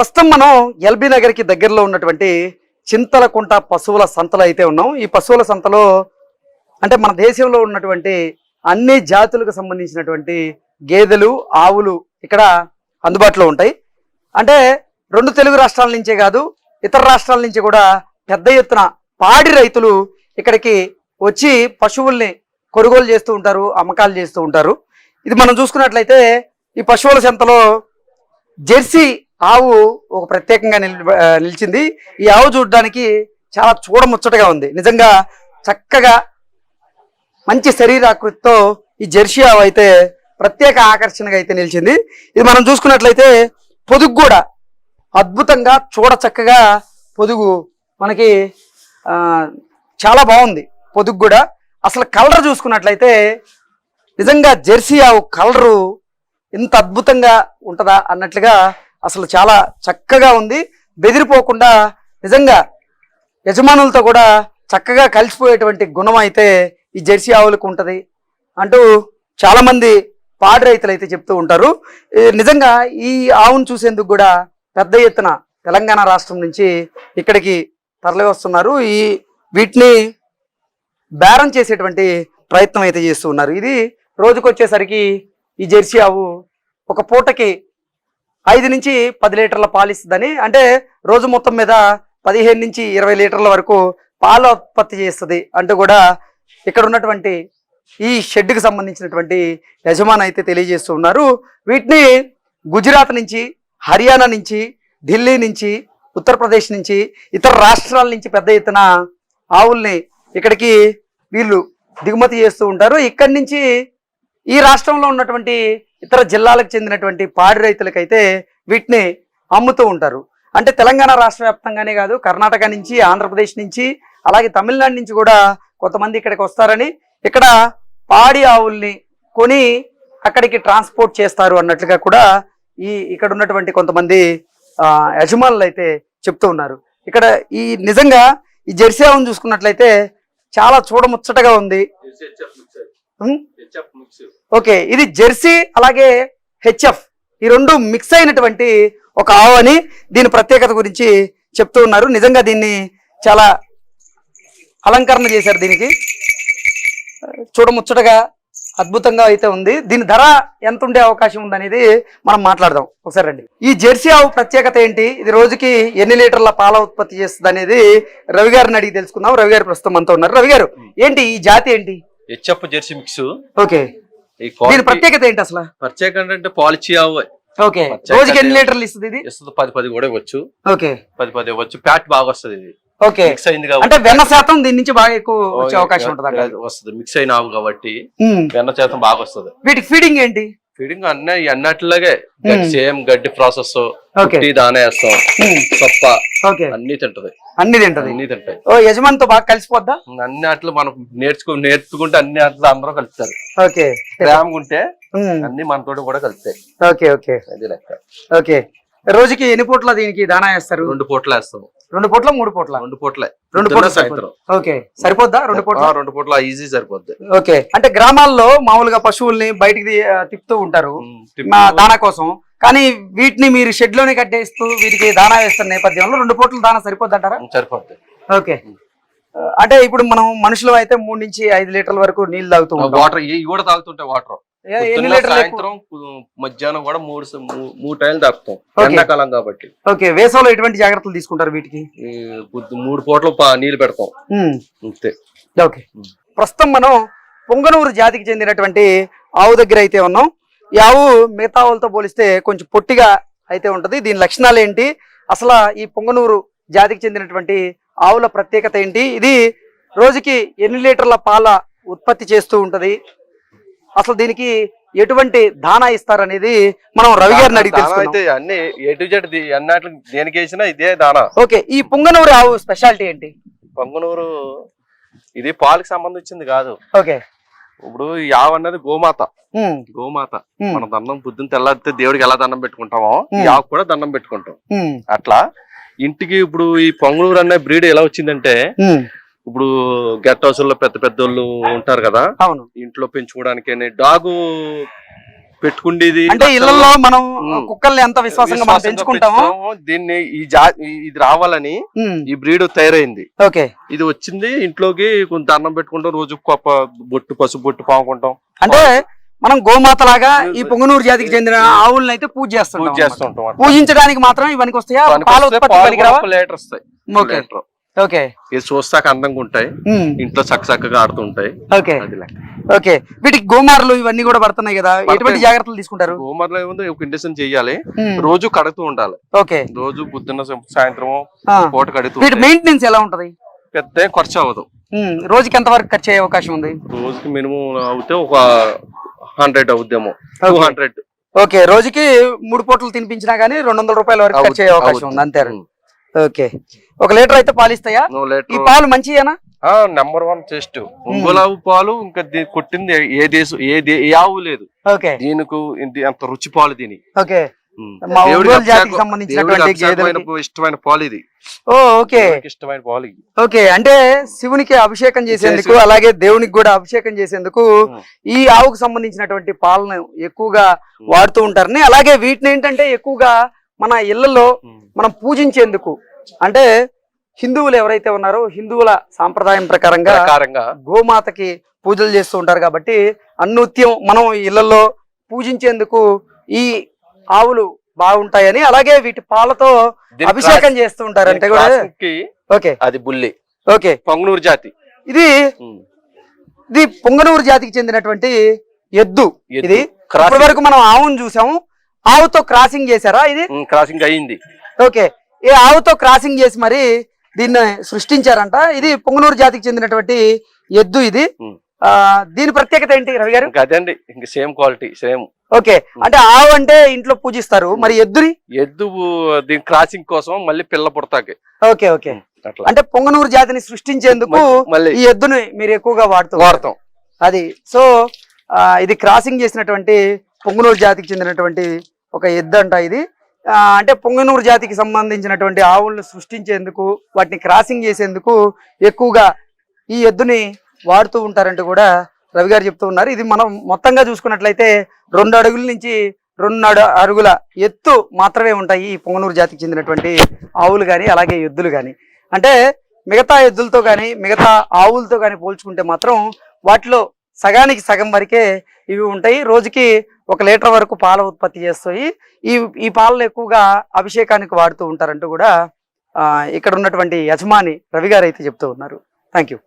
ప్రస్తుతం మనం ఎల్బీ నగర్కి దగ్గరలో ఉన్నటువంటి చింతలకుంట పశువుల సంతలో అయితే ఉన్నాం. ఈ పశువుల సంతలో అంటే మన దేశంలో ఉన్నటువంటి అన్ని జాతులకు సంబంధించినటువంటి గేదెలు ఆవులు ఇక్కడ అందుబాటులో ఉంటాయి. అంటే రెండు తెలుగు రాష్ట్రాల నుంచే కాదు ఇతర రాష్ట్రాల నుంచి కూడా పెద్ద ఎత్తున పాడి రైతులు ఇక్కడికి వచ్చి పశువుల్ని కొనుగోలు చేస్తూ ఉంటారు అమ్మకాలు చేస్తూ ఉంటారు. ఇది మనం చూసుకున్నట్లయితే ఈ పశువుల సంతలో జెర్సీ ఆవు ఒక ప్రత్యేకంగా నిలిచింది. ఈ ఆవు చూడడానికి చాలా చూడముచ్చటగా ఉంది. నిజంగా చక్కగా మంచి శరీరాకృతితో ఈ జెర్సీ ఆవు అయితే ప్రత్యేక ఆకర్షణగా అయితే నిలిచింది. ఇది మనం చూసుకున్నట్లయితే పొదుగు కూడా అద్భుతంగా చూడ చక్కగా పొదుగు మనకి చాలా బాగుంది. పొదుగు కూడా అసలు కలర్ చూసుకున్నట్లయితే నిజంగా జెర్సీ ఆవు కలరు ఇంత అద్భుతంగా ఉంటుందా అన్నట్లుగా అసలు చాలా చక్కగా ఉంది. బెదిరిపోకుండా నిజంగా యజమానులతో కూడా చక్కగా కలిసిపోయేటువంటి గుణం అయితే ఈ జెర్సీ ఆవులకు ఉంటుంది అంటూ చాలామంది పాడి రైతులు అయితే చెప్తూ ఉంటారు. నిజంగా ఈ ఆవును చూసేందుకు కూడా పెద్ద ఎత్తున తెలంగాణ రాష్ట్రం నుంచి ఇక్కడికి తరలి వస్తున్నారు. ఈ వీటిని బేరం చేసేటువంటి ప్రయత్నం అయితే చేస్తూ ఉన్నారు. ఇది రోజుకొచ్చేసరికి ఈ జెర్సీ ఆవు ఒక పూటకి ఐదు నుంచి పది లీటర్ల పాలు ఇస్తుందని అంటే రోజు మొత్తం మీద పదిహేను నుంచి ఇరవై లీటర్ల వరకు పాల ఉత్పత్తి చేస్తుంది అంటూ కూడా ఇక్కడ ఉన్నటువంటి ఈ షెడ్కి సంబంధించినటువంటి యజమాని అయితే తెలియజేస్తూ ఉన్నారు. వీటిని గుజరాత్ నుంచి హర్యానా నుంచి ఢిల్లీ నుంచి ఉత్తరప్రదేశ్ నుంచి ఇతర రాష్ట్రాల నుంచి పెద్ద ఎత్తున ఆవుల్ని ఇక్కడికి వీళ్ళు దిగుమతి చేస్తూ ఉంటారు. ఇక్కడి నుంచి ఈ రాష్ట్రంలో ఉన్నటువంటి ఇతర జిల్లాలకు చెందినటువంటి పాడి రైతులకైతే వీటిని అమ్ముతూ ఉంటారు. అంటే తెలంగాణ రాష్ట్ర వ్యాప్తంగానే కాదు కర్ణాటక నుంచి ఆంధ్రప్రదేశ్ నుంచి అలాగే తమిళనాడు నుంచి కూడా కొంతమంది ఇక్కడికి వస్తారని ఇక్కడ పాడి ఆవుల్ని కొని అక్కడికి ట్రాన్స్పోర్ట్ చేస్తారు అన్నట్లుగా కూడా ఈ ఇక్కడ ఉన్నటువంటి కొంతమంది యజమానులు అయితే చెప్తూ ఉన్నారు. ఇక్కడ ఈ నిజంగా ఈ జెర్సీ ఆవును చూసుకున్నట్లయితే చాలా చూడముచ్చటగా ఉంది. ఓకే ఇది జెర్సీ అలాగే హెచ్ఎఫ్ ఈ రెండు మిక్స్ అయినటువంటి ఒక ఆవు అని దీని ప్రత్యేకత గురించి చెప్తూ ఉన్నారు. నిజంగా దీన్ని చాలా అలంకరణ చేశారు దీనికి. చూడముచ్చటగా అద్భుతంగా అయితే ఉంది. దీని ధర ఎంత ఉండే అవకాశం ఉందనేది మనం మాట్లాడదాం. ఒకసారి రండి. ఈ జెర్సీ ఆవు ప్రత్యేకత ఏంటి? ఇది రోజుకి ఎన్ని లీటర్ల పాల ఉత్పత్తి చేస్తుంది అనేది రవి గారిని అడిగి తెలుసుకుందాం. రవి గారు ప్రస్తుతం మనతో ఉన్నారు. రవి గారు ఏంటి ఈ జాతి ఏంటి? HF jersey mix. ఓకే. దీని ప్రత్యేకత ఏంటి అసలు? ప్రత్యేకంగా అంటే పాలిచి ఓకే. రోజుకి ఎన్ని? లీటర్లు ఇస్తుంది ఇది? ఇస్తుంది పది పది కూడా ఇవ్వచ్చు. ఓకే. పది పది ఇవ్వచ్చు. ప్యాట్ బాగా వస్తుంది ఇది. ఓకే. మిక్స్ అయింది అంటే వెన్న శాతం దీని నుంచి బాగా ఎక్కువ వచ్చే అవకాశం ఉంటుంది వస్తుంది. మిక్స్ అయిన ఆవు కాబట్టి వెన్న శాతం బాగా వస్తుంది. వీటికి ఫీడింగ్ ఏంటి? ఫీడింగ్ అన్నీ అన్నట్లాగే. సేమ్ గడ్డి ప్రాసెస్ దానా వేస్తాం. సొప్ప అన్ని తింటది. అన్ని తింటది. అన్ని తింటాయి. ఓ యజమానితో బాగా కలిసిపోద్దా? అన్ని అట్లు మనం నేర్చుకు నేర్చుకుంటే అన్ని అట్లు అందరూ కలుస్తారు. ఓకే. ప్రేమగా ఉంటే అన్ని మనతోటి కూడా కలుస్తాయి. Okay okay. అది లెక్క. ఓకే. రోజుకి ఎన్ని పూట్ల దీనికి దానా వేస్తారు? రెండు పూటలు వేస్తాం రెండు పూట్ల మూడు పూట్ల? రెండు పూటలే. రెండు పూట్ల సాయంత్రం. ఓకే. సరిపోద్దా రెండు పూట్ల? రెండు పూట్ల ఈజీ సరిపోద్ది. ఓకే. అంటే గ్రామాల్లో మామూలుగా పశువుల్ని బయటికి తిప్పుతూ ఉంటారు. దానా కోసం. కానీ వీటిని మీరు షెడ్లోనే కట్టేస్తూ వీటికి దానా వేస్తున్న నేపథ్యంలో రెండు పూట్ల దానా సరిపోద్దంటారా? సరిపోద్ది. ఓకే. అంటే ఇప్పుడు మనం మనుషులు అయితే మూడు నుంచి ఐదు లీటర్ల వరకు నీళ్ళు తాగుతూ వాటర్ ఇవి కూడా తాగుతుంటాయి వాటర్. ఎన్ని లీటర్లు? సాయంత్రం మధ్యాహ్నం కూడా మూడు మూడు టైంలు తాగుతాం. ఎండాకాలం కాబట్టి. ఓకే. వేసవిలో ఎటువంటి జాగ్రత్తలు తీసుకుంటారు వీటికి? మూడు పూటలు నీళ్ళు పెడతాం. అంతే. ఓకే. ప్రస్తుతం మనం పొంగనూరు జాతికి చెందినటువంటి ఆవు దగ్గర అయితే ఉన్నాం. ఈ ఆవు మిగతా ఆవులతో పోలిస్తే కొంచెం పొట్టిగా అయితే ఉంటది. దీని లక్షణాలు ఏంటి అసలు ఈ పొంగనూరు జాతికి చెందినటువంటి ఆవుల ప్రత్యేకత ఏంటి? ఇది రోజుకి ఎన్ని లీటర్ల పాల ఉత్పత్తి చేస్తూ ఉంటది? అసలు దీనికి ఎటువంటి దానా ఇస్తారనేది మనం రవి గారిని అడిగి అయితే అన్ని ఏ టు జెడ్ అన్నట్లు దేనికి వేసినా ఇదే దానా ఓకే ఈ పొంగనూరు ఆవు స్పెషాలిటీ ఏంటి? పొంగనూరు ఇది పాలకు సంబంధించింది కాదు. ఓకే. ఇప్పుడు ఆవు అన్నది గోమాత. గోమాత. మన దండం పొద్దున్న తెల్లారితే దేవుడికి ఎలా దండం పెట్టుకుంటామో. ఆవు కూడా దండం పెట్టుకుంటాం. అట్లా ఇంటికి ఇప్పుడు ఈ పొంగనూరు అనే బ్రీడ్ ఎలా వచ్చిందంటే ఇప్పుడు గెట్ హౌస్లో పెద్ద పెద్ద ఉంటారు కదా అవును. ఇంట్లో పెంచుకోవడానికి డాగు పెట్టుకుండేది. అంటే ఇళ్ళలో మనం. కుక్కల్ని ఎంత విశ్వాసంగా మనం పెంచుకుంటామో. దీన్ని ఈ జా ఇది రావాలని ఈ బ్రీడ్ తయారైంది. ఓకే. ఇది వచ్చింది ఇంట్లోకి కొంత దండం పెట్టుకుంటాం రోజు కొప్ప బొట్టు పసుపు బొట్టు పాముకుంటాం. అంటే మనం గోమాత లాగా ఈ పొంగనూరు జాతికి చెందిన ఆవులను అయితే పూజ చేస్తుంటాం చేస్తూ. పూజించడానికి మాత్రం ఇవన్నీ వస్తాయా? పాల ఉత్పత్తి లీటర్ వస్తాయి. ఓకే. ఓకే. ఇది చూస్తాక అందంగా ఉంటాయి. ఇంట్లో చక్క చక్కగా ఆడుతుంటాయి ఓకే. ఓకే. వీటికి గోమార్లు ఇవన్నీ కూడా పడుతున్నాయి కదా. ఎటువంటి. జాగ్రత్తలు తీసుకుంటారు? గోమర్లో ఏముంది ఒక ఇండక్షన్ చెయ్యాలి ఉమ్, రోజు కడుతూ ఉండాలి. ఓకే. రోజు పొద్దున్న సాయంత్రం పూట కడుతూ వీటి మెయింటెనెన్స్ ఎలా ఉంటది? పెద్ద ఖర్చు అవ్వదు. రోజుకి ఎంత వరకు ఖర్చు అయ్యే అవకాశం ఉంది? రోజుకి మినిమం అవుతే ఒక హండ్రెడ్ అవుద్దేమో. టూ. Hundred okay. రోజుకి మూడు పూటలు తినిపించినా గానీ రెండు వందల రూపాయల వరకు ఖర్చు అయ్యే అవకాశం ఉంది. అంతే ఓకే. ఒక లీటర్ అయితే పాలు ఇస్తాయా? నో ఈ పాలు మంచియేనా? నెంబర్ వన్ టెస్ట్ ఒంగోలావు పాలు ఇంకా కొట్టింది ఏ దేశం ఏ ఆవు లేదు. ఓకే. దీనికి అంత రుచి పాలు దీని. ఓకే. ఇష్టమైన పాలు ఇది. ఓకే. ఇష్టమైన పాలు ఓకే. అంటే శివునికి అభిషేకం చేసేందుకు చేసే- అలాగే దేవునికి కూడా అభిషేకం చేసేందుకు. ఈ ఆవుకు సంబంధించినటువంటి పాలను ఎక్కువగా వాడుతూ ఉంటారని అలాగే వీటిని ఏంటంటే ఎక్కువగా మన ఇళ్ళలో. మనం పూజించేందుకు అంటే హిందువులు ఎవరైతే ఉన్నారో హిందువుల సాంప్రదాయం ప్రకారంగా గోమాతకి పూజలు చేస్తూ ఉంటారు కాబట్టి అన్నిత్యం మనం ఇళ్ళలో పూజించేందుకు ఈ ఆవులు బాగుంటాయని అలాగే వీటి పాలతో అభిషేకం చేస్తూ ఉంటారు అంటే కూడా ఓకే అది బుల్లి ఓకే పొంగనూరు జాతి ఇది. ఇది పొంగనూరు జాతికి చెందినటువంటి ఎద్దు. ఇది. ఇప్పటి వరకు మనం ఆవును చూసాము ఆవుతో క్రాసింగ్ చేశారా ఇది? క్రాసింగ్ అయ్యింది ఓకే. ఈ ఆవుతో క్రాసింగ్ చేసి మరి దీన్ని సృష్టించారంట. ఇది పొంగనూరు జాతికి చెందినటువంటి ఎద్దు ఇది. దీని ప్రత్యేకత ఏంటి రవి గారు? ఇంకా అదే అండి ఇంకా సేమ్ క్వాలిటీ సేమ్ ఓకే. అంటే ఆవు అంటే ఇంట్లో పూజిస్తారు. మరి ఎద్దుని? ఎద్దు దీని క్రాసింగ్ కోసం మళ్ళీ పిల్ల పుడతాకి. Okay okay. అంటే పొంగనూరు జాతిని సృష్టించేందుకు మళ్ళీ ఈ ఎద్దుని మీరు ఎక్కువగా వాడుతూ వాడతాం. అది. సో ఇది క్రాసింగ్ చేసినటువంటి పొంగనూరు జాతికి చెందినటువంటి ఒక ఎద్దు అంట ఇది అంటే పొంగనూరు జాతికి సంబంధించినటువంటి ఆవులను సృష్టించేందుకు వాటిని క్రాసింగ్ చేసేందుకు ఎక్కువగా ఈ ఎద్దుని వాడుతూ ఉంటారంటూ కూడా రవి గారు చెప్తూ ఉన్నారు. ఇది మనం మొత్తంగా చూసుకున్నట్లయితే రెండు అడుగుల నుంచి రెండు అడుగుల ఎత్తు మాత్రమే ఉంటాయి ఈ పొంగనూరు జాతికి చెందినటువంటి ఆవులు కానీ అలాగే ఎద్దులు కానీ అంటే మిగతా ఎద్దులతో కానీ మిగతా ఆవులతో కానీ పోల్చుకుంటే మాత్రం వాటిలో సగానికి సగం వరకే ఇవి ఉంటాయి. రోజుకి ఒక లీటర్ వరకు పాల ఉత్పత్తి చేస్తాయి ఈ ఈ పాలను ఎక్కువగా అభిషేకానికి వాడుతూ ఉంటారంటూ కూడా ఇక్కడ ఉన్నటువంటి యజమాని రవి గారు అయితే చెప్తూ ఉన్నారు. Thank you